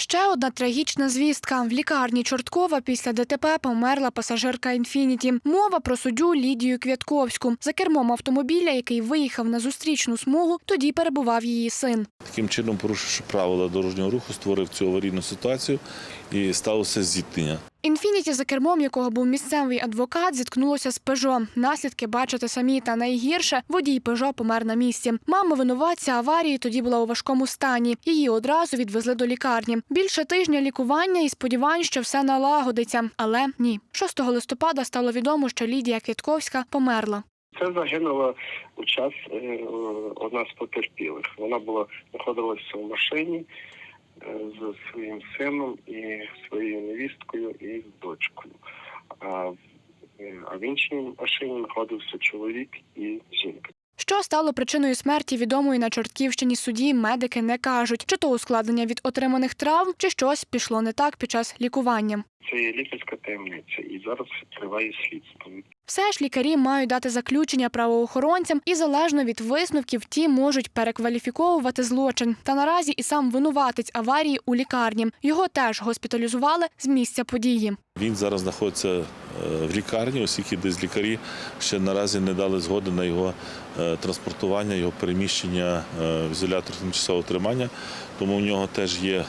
Ще одна трагічна звістка. В лікарні Чорткова після ДТП померла пасажирка «Інфініті». Мова про суддю Лідію Квятковську. За кермом автомобіля, який виїхав на зустрічну смугу, тоді перебував її син. Таким чином, порушивши правила дорожнього руху, створив цю аварійну ситуацію і сталося зіткнення. «Інфініті», за кермом якого був місцевий адвокат, зіткнулося з «Пежо». Наслідки бачите самі, та найгірше – водій «Пежо» помер на місці. Мама винуватця аварії тоді була у важкому стані. Її одразу відвезли до лікарні. Більше тижня лікування і сподівань, що все налагодиться. Але ні. 6 листопада стало відомо, що Лідія Квітковська померла. Це загинула у час е, одна з потерпілих. Вона була знаходилася в машині з своїм сином і своєю невісткою і з дочкою. А, е, а в іншій машині знаходився чоловік і жінка. Що стало причиною смерті відомої на Чортківщині судді, медики не кажуть, чи то ускладнення від отриманих травм, чи щось пішло не так під час лікування. Це є лікарська таємниця, і зараз триває слідство. Все ж лікарі мають дати заключення правоохоронцям і залежно від висновків ті можуть перекваліфіковувати злочин. Та наразі і сам винуватець аварії у лікарні. Його теж госпіталізували з місця події. Він зараз знаходиться е, в лікарні, оскільки десь лікарі ще наразі не дали згоди на його е, транспортування, його переміщення е, в ізолятор тимчасового тримання. Тому в нього теж є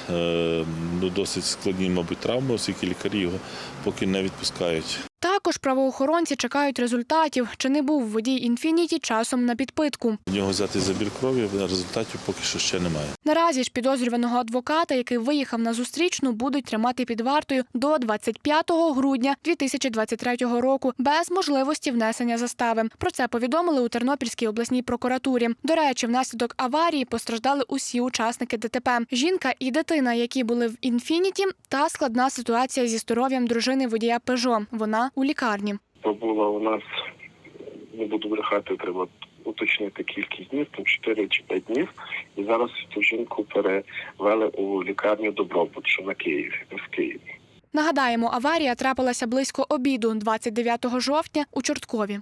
ну, досить складні, мабуть, травми, оскільки лікарі його поки не відпускають. Також правоохоронці чекають результатів, чи не був водій інфініті часом на підпитку. В нього взяти забір крові, результатів поки що ще немає. Наразі ж підозрюваного адвоката, який виїхав на зустрічну, будуть тримати під вартою до 25 грудня 2023 року без можливості внесення застави. Про це повідомили у Тернопільській обласній прокуратурі. До речі, внаслідок аварії постраждали усі учасники ДТП. Жінка і дитина, які були в інфініті, та складна ситуація зі здоров'ям дружини водія Пежо. Вона у лікарні. Побула у нас, не буду брехати, треба уточнити кількість днів, там 4 чи 5 днів. І зараз цю жінку перевели у лікарню Добробут, що на Києві, в Києві. Нагадаємо, аварія трапилася близько обіду 29 жовтня у Чорткові.